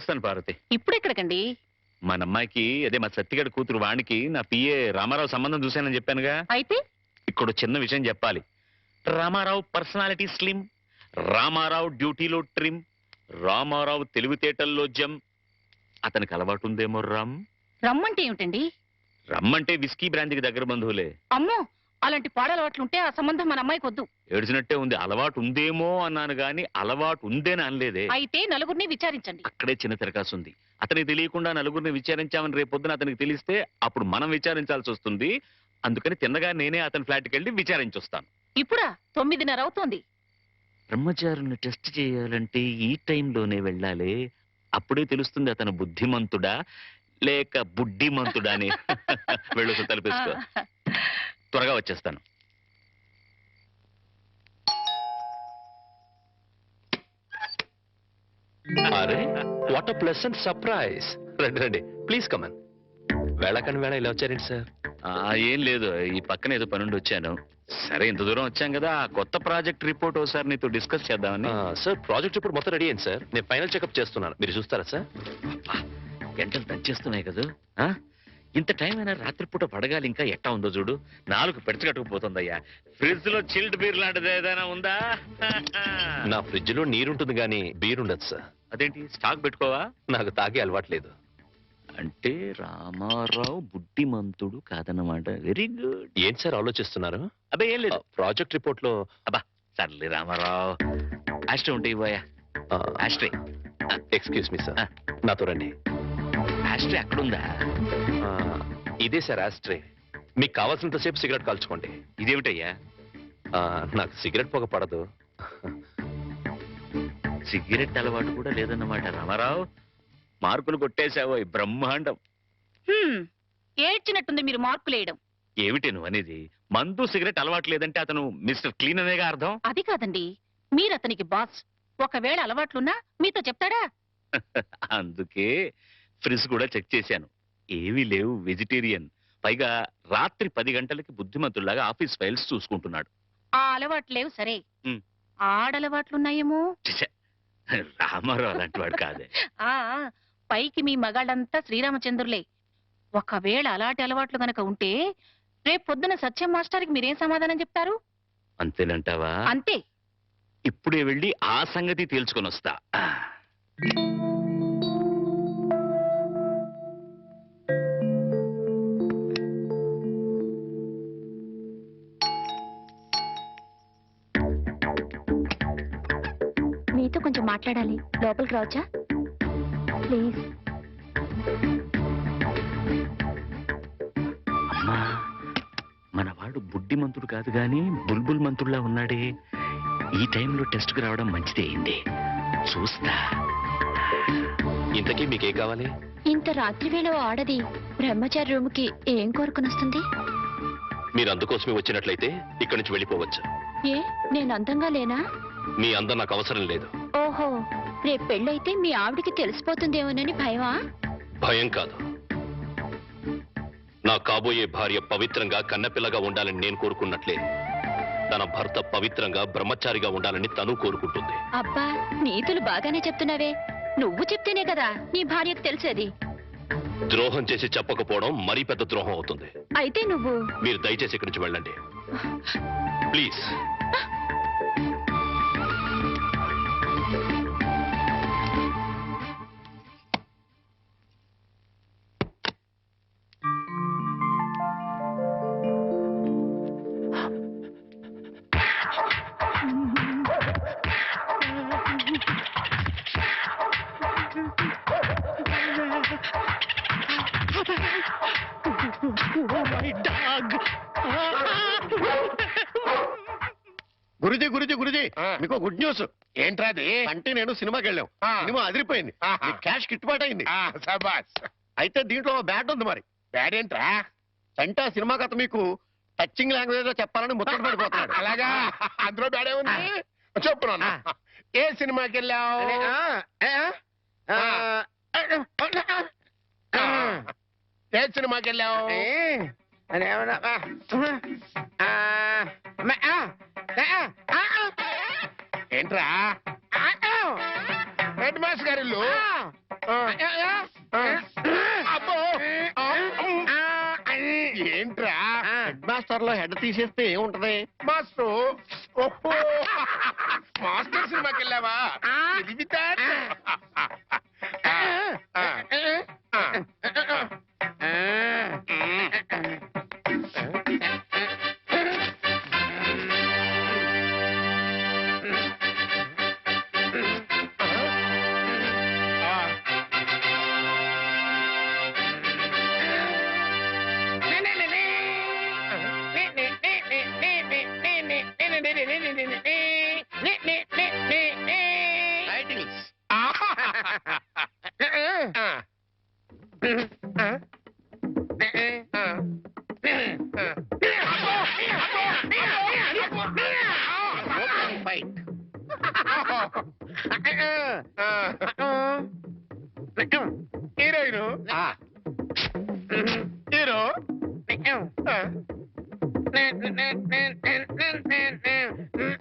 వెళ్ళొస్తాను పార్వతి. ఇప్పుడు ఎక్కడికండి? మన అమ్మాయికి అదే మా సత్తిగడి కూతురు వాణికి నా పిఏ రామారావు సంబంధం చూశానని చెప్పానుగా. అయితే? ఇక్కడ చిన్న విషయం చెప్పాలి. రామారావు పర్సనాలిటీ స్లిమ్ రామారావు డ్యూటీలో ట్రిమ్ రామారావు తెలివితేటల్లో జమ్. అతనికి అలవాటు ఉందేమో రమ్. రమ్మంటే ఏమిటండి? రమ్మంటే విస్కీ బ్రాంతికి దగ్గర బంధువులే. అమ్మో! అలాంటి పాడలవాట్లుంటే ఆ సంబంధం మన అమ్మాయికి వద్దు. ఏడ్చినట్టే ఉంది. అలవాటు ఉందేమో అన్నాను గాని అలవాటు ఉందేని అనలేదే. అయితే నలుగురిని విచారించండి. అక్కడే చిన్న తిరకాసు ఉంది. అతనికి తెలియకుండా నలుగురిని విచారించామని రేపు పొద్దున అతనికి తెలిస్తే అప్పుడు మనం విచారించాల్సి వస్తుంది. అందుకని తిన్నగా నేనే అతని ఫ్లాట్కి వెళ్ళి విచారించొస్తాను. ఇప్పుడా? తొమ్మిదిన్నర అవుతోంది. బ్రహ్మచారుల్ని టెస్ట్ చేయాలంటే ఈ టైంలోనే వెళ్ళాలి. అప్పుడే తెలుస్తుంది అతను బుద్ధిమంతుడా లేక బుడ్డిమంతుడా అని. వెళ్ళు తలపేసుకో ఆ, త్వరగా వచ్చేస్తాను. అరే వాట్ అ ప్లెసెంట్ సర్ప్రైజ్ రండి రండి ప్లీజ్ కమన్ వేళకని వేళ ఇలా వచ్చారేంటి సార్? ఏం లేదు ఈ పక్కన ఏదో పనుండి వచ్చాను. సరే ఇంత దూరం వచ్చాం కదా ఆ కొత్త ప్రాజెక్ట్ రిపోర్ట్ ఒకసారి నీతో డిస్కస్ చేద్దామని. సార్ ప్రాజెక్ట్ ఇప్పుడు మొత్తం రెడీ అయింది సార్. నేను ఫైనల్ చెకప్ చేస్తున్నాను. మీరు చూస్తారా సార్? గంటలు దంచేస్తున్నాయి కదా ఆ? ఇంత టైం అయినా రాత్రిపూట పడగాలి ఇంకా ఎట్టా ఉందో చూడు. నాలుగు పెడచగట్టుకుపోతుందయ్యా ఫ్రిడ్జ్లో చిల్డ్ బీర్ లాంటిది ఏదైనా ఉందా? నా ఫ్రిడ్జ్లో నీరుంటుంది కానీ బీర్ ఉండదు సార్. అదేంటి స్టాక్ పెట్టుకోవా? నాకు తాగే అలవాట్లేదు. అంటే రామారావు బుద్ధిమంతుడు కాదన్నమాట. వెరీ గుడ్ ఏంటి సార్ ఆలోచిస్తున్నారు? అబ్బే ఏం లేదు. ప్రాజెక్ట్ రిపోర్ట్లో సర్లే రామారావు. ఆస్ట్రే ఉంటాయి పోయా ఆస్ట్రే ఎక్స్క్యూజ్ మీ సార్. నాతో రండి. ఆస్ట్రే అక్కడుందా ఆ, ఇదే సార్ ఆస్ట్రే మీకు కావాల్సినంతసేపు సిగరెట్ కాల్చుకోండి. ఇదేమిటయ్యా? ఆ, నాకు సిగరెట్ పొగ పడదు. సిగరెట్ అలవాటు కూడా లేదన్నమాట రామారావు. మార్కులు కొట్టేశావో ఈ బ్రహ్మాండం. హ్మ్, ఏడ్చినట్టుంది మీరు మార్కులు వేయడం. ఏమిటి నువ్వు అనేది? మందు సిగరెట్ అలవాటు లేదంటే అతను మిస్టర్ క్లీన్ అనేగా అర్థం? అది కాదండి మీరు అతనికి బాస్. ఒకవేళ అలవాట్లున్నా మీతో చెప్తాడా? అందుకే ఫ్రిజ్ కూడా చెక్ చేశాను. ఏమీ లేవు వెజిటేరియన్. పైగా రాత్రి పది గంటలకి బుద్ధిమంతుల్లాగా ఆఫీస్ ఫైల్స్ చూసుకుంటున్నాడు. ఆ అలవాట్లు లేవు సరే. ఆడలవాట్లున్నాయేమో? రామారావు అలాంటి వాడు కాదే. ఆ ఆ, పైకి మీ మగాళ్ళంతా శ్రీరామచంద్రులే. ఒకవేళ అలాంటి అలవాట్లు గనక ఉంటే రేపు పొద్దున సత్యం మాస్టర్కి మీరేం సమాధానం చెప్తారు? అంతేనంటావా? అంతే. ఇప్పుడే వెళ్ళి ఆ సంగతి తేల్చుకొని వస్తా మాట్లాడాలి. లోపలికి రావచ్చా? ప్లీజ్. మనవాడు బుడ్డిమంతుడు కాదు గాని బుల్బుల్ మంతుడులా ఉన్నాడే. ఈ టైంలో టెస్ట్కి రావడం మంచిదే అయింది. చూస్తా. ఇంతకీ మీకేం కావాలి? ఇంత రాత్రి వేళ ఆడది బ్రహ్మచారి రూమ్కి ఏం కోరుకుని వస్తుంది? మీరు అందుకోసమే వచ్చినట్లయితే ఇక్కడి నుంచి వెళ్ళిపోవచ్చు. ఏ నేను అందంగా లేనా? మీ అందం నాకు అవసరం లేదు. ఓహో రేపు పెళ్ళైతే మీ ఆవిడికి తెలిసిపోతుందేమోనని భయమా? భయం కాదు. నా కాబోయే భార్య పవిత్రంగా కన్నపిల్లగా ఉండాలని నేను కోరుకున్నట్లే. తన భర్త పవిత్రంగా బ్రహ్మచారిగా ఉండాలని తను కోరుకుంటుంది. అబ్బా నీతులు బాగానే చెప్తున్నావే. నువ్వు చెప్తేనే కదా నీ భార్యకు తెలిసేది. ద్రోహం చేసి చెప్పకపోవడం మరీ పెద్ద ద్రోహం అవుతుంది. అయితే నువ్వు మీరు దయచేసి ఇక్కడి నుంచి వెళ్ళండి. ప్లీజ్. గురుజీ గురుజీ. గురుజీ మీకు గుడ్ న్యూస్ ఏంట్రా అది? అంటే నేను సినిమాకి వెళ్ళాం. సినిమా అదిరిపోయింది. క్యాష్ గిట్టుబాటు అయింది సబాస్. అయితే దీంట్లో బ్యాట్ ఉంది మరి. బ్యాడ్ ఏంట్రా? అంటే సినిమా కథ మీకు టచింగ్ లాంగ్వేజ్లో చెప్పాలని ముచ్చట పడిపోతున్నాడు. అలాగా? అందులో బ్యాడే ఉంది. చెప్పు ఏ సినిమాకి వెళ్ళావు? ఏ సినిమాకి వెళ్ళావు? ఏంట్రా? హెడ్ మాస్టర్ గారి ఇల్లు? అబ్బో. ఏంట్రా? హెడ్ మాస్టర్లో హెడ్ తీసేస్తే ఏముంటది? మాస్టర్. ఓహో. మాస్టర్ సినిమాకి వెళ్ళావా? ఫైట్ హీరోయిన్ హీరో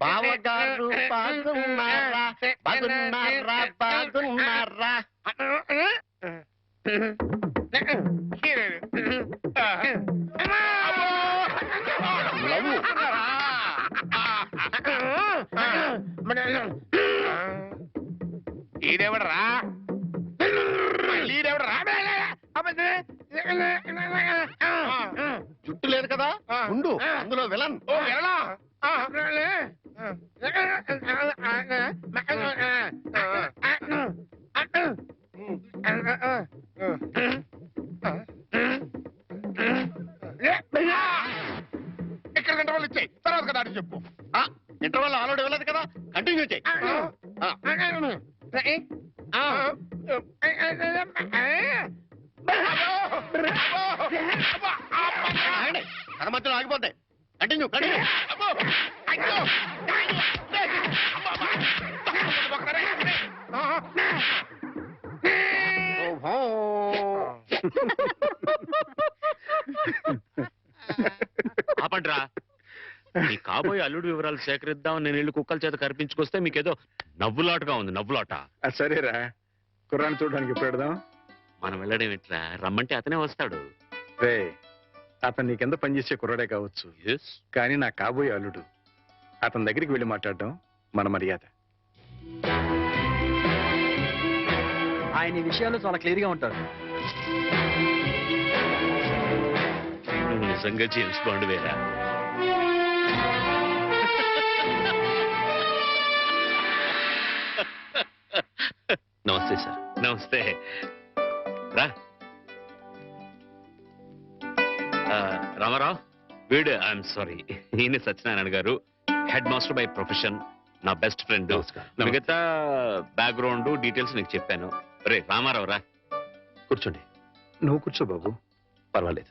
బావగారు బాగున్నారా బాగున్నారా? బాగున్నారా ఈడెవడరా ఈడెవడరా జుట్టు లేదు కదా ఉండు అందులో విలన్ మధ్యలో ఆగిపోతాయి. కంటిన్యూ కంటిన్యూ ఆపండ్రా. మీ కాబోయే అల్లుడు వివరాలు సేకరిద్దాం నేను ఇల్లు కుక్కల చేత కనిపించుకొస్తే మీకేదో నవ్వులాటగా ఉంది నవ్వులాట. ఆ, సరేరా. కుర్రాన్ని చూడడానికి ఎప్పుడు పెడదాం మనం వెళ్ళడం ఎట్లా రమ్మంటే అతనే వస్తాడు. రే అతను నీ కింద పనిచేసే కుర్రాడే కావచ్చు. ఎస్ కానీ నా కాబోయే అల్లుడు. అతని దగ్గరికి వెళ్ళి మాట్లాడడం మన మర్యాద. ఆయన ఈ విషయాల్లో చాలా క్లియర్గా ఉంటారు. నువ్వు నిజంగా జేమ్స్ బాండ్ వేరా? నమస్తే సార్. నమస్తే. రా. రామారావు వీడు ఐఎమ్ సారీ ఈయన Satyanarayana garu head master by profession నా బెస్ట్ ఫ్రెండ్ మిగతా బ్యాక్గ్రౌండ్ డీటెయిల్స్ నీకు చెప్పాను. రే రామారావు రా. కూర్చోండి. నువ్వు కూర్చో బాబు. పర్వాలేదు.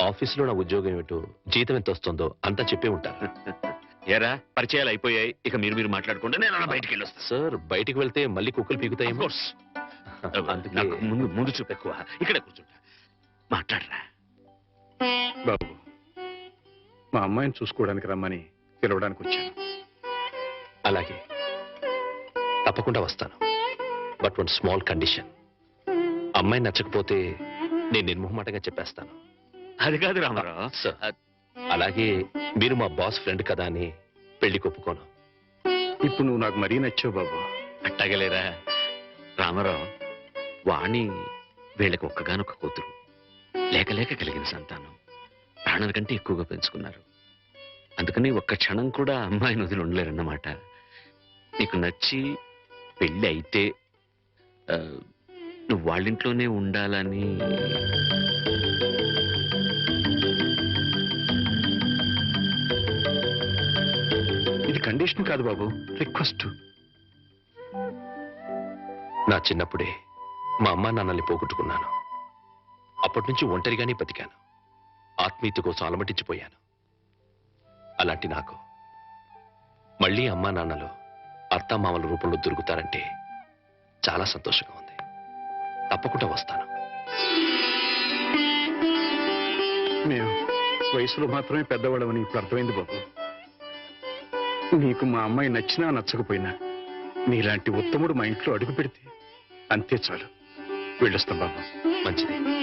ఆఫీసులో నా ఉద్యోగం ఏమిటో జీతం ఎంత వస్తుందో అంతా చెప్పే ఉంటారు. ఏరా పరిచయాలు అయిపోయాయి ఇక మీరు మీరు మాట్లాడుకుంటే నేను అలా బయటికి వెళ్ళొస్తాను సార్ బయటికి వెళ్తే మళ్ళీ కుక్కలు నాకు ముందు ముందు చూపు ఎక్కువ. ఇక్కడే కూర్చుంటా. మాట్లాడరా. బాబు మా అమ్మాయిని చూసుకోవడానికి రమ్మని పిలవడానికి వచ్చాను. అలాగే. తప్పకుండా వస్తాను. బట్ వన్ స్మాల్ కండిషన్ అమ్మాయి నచ్చకపోతే నేను నిర్మోహమాటంగా చెప్పేస్తాను. అది కాదు రామారావు. సార్ అలాగే మీరు మా బాస్ ఫ్రెండ్ కదా అని పెళ్ళి ఒప్పుకోను ఇప్పుడు నువ్వు నాకు మరీ నచ్చావు బాబు. అట్టగలేరా? రామారావు వాణి వీళ్ళకి ఒక్కగానొక్క కూతురు. లేక లేక కలిగిన సంతానం ప్రాణాల కంటే ఎక్కువగా పెంచుకున్నారు. అందుకని ఒక్క క్షణం కూడా అమ్మాయిని వదిలి ఉండలేరన్నమాట నీకు నచ్చి పెళ్ళి అయితే నువ్వు వాళ్ళింట్లోనే ఉండాలని. ఇది కండిషన్ కాదు బాబు రిక్వెస్ట్. నా చిన్నప్పుడే మా అమ్మా నాన్నల్ని పోగొట్టుకున్నాను. అప్పటి నుంచి ఒంటరిగానే బతికాను. ఆత్మీయత కోసం అలమటించిపోయాను అలాంటి నాకు మళ్ళీ అమ్మా నాన్నలు అత్తామామల రూపంలో దొరుకుతారంటే చాలా సంతోషంగా ఉంది. తప్పకుండా వస్తాను. మేము వయసులో మాత్రమే పెద్దవాళ్ళమని ఇప్పుడు అర్థమైంది బాబు. నీకు మా అమ్మాయి నచ్చినా నచ్చకపోయినా నీలాంటి ఉత్తముడు మా ఇంట్లో అడుగు పెడితే అంతే చాలు. వెళ్ళొస్తాం బాబు. మంచిది.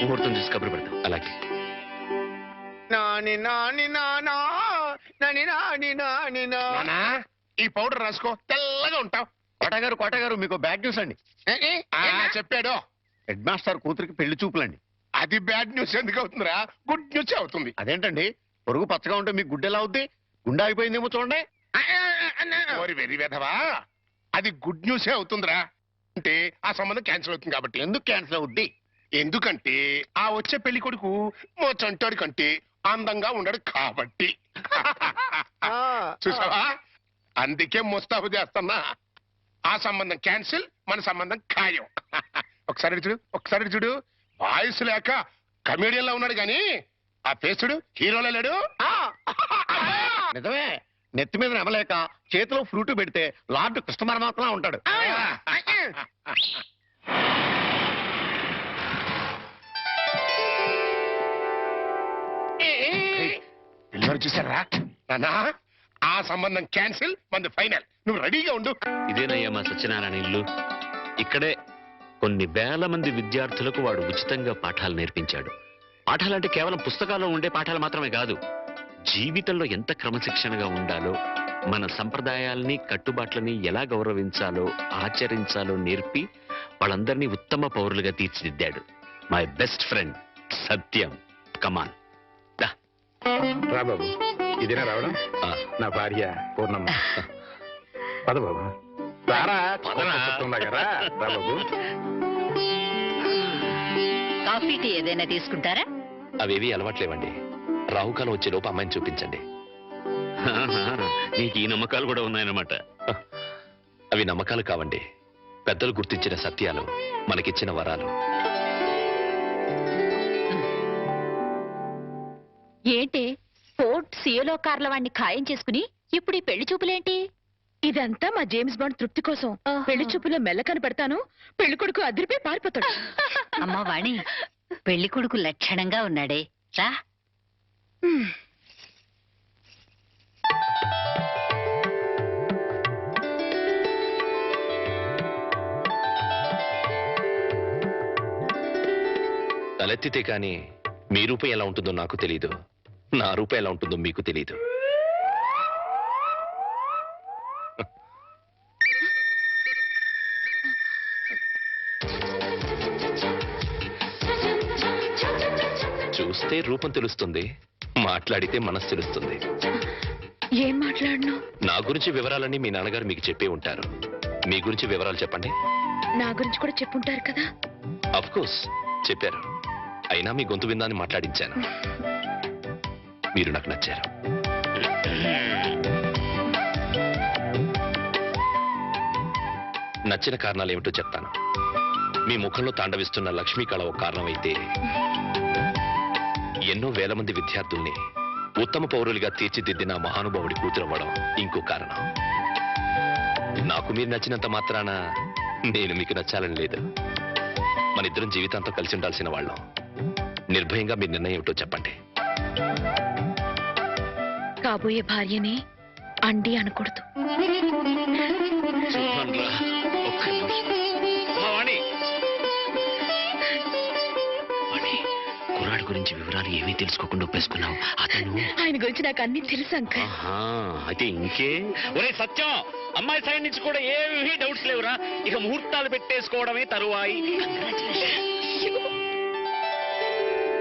ముహూర్తం చూసి కబురు పెడతాం. అలాగే. నాని నాని నానా నాని నాని నాని నానా ఈ పౌడర్ రాసుకో తెల్లగా ఉంటావు. కోటగారు కోటగారు మీకు బ్యాడ్ న్యూస్ అండి. చెప్పాడు. హెడ్ మాస్టర్ కూతురికి పెళ్ళి చూపులండి. అది బ్యాడ్ న్యూస్ ఎందుకు అవుతుందిరా? గుడ్ న్యూస్ అవుతుంది. అదేంటండి? పొరుగు పచ్చగా ఉంటే మీకు గుడ్డెలా అవుద్ది? గుండె ఆగిపోయిందేమో చూడండి. ఓరి వెరీ వెధవా. అది గుడ్ న్యూసే అవుతుందిరా. అంటే ఆ సంబంధం క్యాన్సిల్ అవుతుంది కాబట్టి. ఎందుకు క్యాన్సిల్ అవుద్ది? ఎందుకంటే ఆ వచ్చే పెళ్ళి కొడుకు మా చంటాడి కంటే అందంగా ఉండడు కాబట్టి. చూసావా? అందుకే ముస్తాబు చేస్తున్నా. ఆ సంబంధం క్యాన్సిల్ మన సంబంధం ఖాయం. ఒకసారి చూడు ఒకసారి చూడు. వాయిస్ లేక కమేడియన్ లా ఉన్నాడు గాని ఆ ఫేస్ చూడు హీరోలో లేడు. నిజమే నెత్తి మీద నెమలేక చేతిలో ఫ్రూట్ పెడితే లార్డ్ కృష్ణ ఉంటాడు. చూసారా నానా ఆ సంబంధం క్యాన్సిల్ మంది ఫైనల్. నువ్వు రెడీగా ఉండు. ఇదేనయ్యా మా సత్యనారాయణ ఇల్లు. ఇక్కడే కొన్ని వేల మంది విద్యార్థులకు వాడు ఉచితంగా పాఠాలు నేర్పించాడు. పాఠాలంటే కేవలం పుస్తకాల్లో ఉండే పాఠాలు మాత్రమే కాదు జీవితంలో ఎంత క్రమశిక్షణగా ఉండాలో మన సంప్రదాయాల్ని కట్టుబాట్లని ఎలా గౌరవించాలో ఆచరించాలో నేర్పి వాళ్ళందరినీ ఉత్తమ పౌరులుగా తీర్చిదిద్దాడు. My best friend Satyam come on రా బాబు. ఇదేనా రావడం? ఆ, నా భార్య పూర్ణమ్మ. పద బాబు. రారా పదరా. చెప్తుండగా రా. రా బాబు. కాఫీ టీ ఏదైనా తీసుకుంటారా? అవేవి అలవాట్లేవండి. రాహుకాలం వచ్చే లోపు అమ్మాయిని చూపించండి. నీకు ఈ నమ్మకాలు కూడా ఉన్నాయన్నమాట. అవి నమ్మకాలు కావండి. పెద్దలు గుర్తించిన సత్యాలు మనకిచ్చిన వరాలు. ఏంటి? ఫోర్ట్ సియోలో కార్ల వాడిని ఖాయం చేసుకుని ఇప్పుడు ఈ పెళ్ళి చూపులేంటి? ఇదంతా మా జేమ్స్ బాండ్ తృప్తి కోసం. పెళ్ళి చూపులో మెల్ల కనపడతాను పెళ్ళి కొడుకు అదిరిపోయి పారిపోతాడు. అమ్మ వాణి పెళ్ళి కొడుకు లక్షణంగా ఉన్నాడే. రా. తలెత్తితే కానీ మీ రూపం ఎలా ఉంటుందో నాకు తెలియదు నా రూపం ఎలా ఉంటుందో మీకు తెలియదు చూస్తే రూపం తెలుస్తుంది మాట్లాడితే మనసు తెలుస్తుంది. ఏం మాట్లాడను? నా గురించి వివరాలన్నీ మీ నాన్నగారు మీకు చెప్పే ఉంటారు. మీ గురించి వివరాలు చెప్పండి. నా గురించి కూడా చెప్పుంటారు కదా? అఫ్ కోర్స్ చెప్పారు. అయినా మీ గొంతు విందాన్ని మాట్లాడించాను. మీరు నాకు నచ్చారు. నచ్చిన కారణాలు ఏమిటో చెప్తాను. మీ ముఖంలో తాండవిస్తున్న లక్ష్మీ కళ ఒక కారణం అయితే ఎన్నో వేల మంది విద్యార్థుల్ని ఉత్తమ పౌరులుగా తీర్చిదిద్దిన మహానుభావుడి కూతురవ్వడం ఇంకో కారణం. నాకు మీరు నచ్చినంత మాత్రాన నేను మీకు నచ్చాలని లేదు. మనిద్దరం జీవితాంతం కలిసి ఉండాల్సిన వాళ్ళం. నిర్భయంగా మీ నిర్ణయం ఏమిటో చెప్పండి. కాబోయే భార్యని అండి అనకూడదు. కుర్రాడి గురించి వివరాలు ఏమీ తెలుసుకోకుండా ఒప్పేసుకున్నావు. అతను ఆయన గురించి నాకు అన్ని తెలుసు అంకల్. అయితే ఇంకే? ఒరే సత్యం. అమ్మాయి సైడ్ నుంచి కూడా ఏమీ డౌట్స్ లేవురా. ఇక ముహూర్తాలు పెట్టేసుకోవడమే తరువాయి.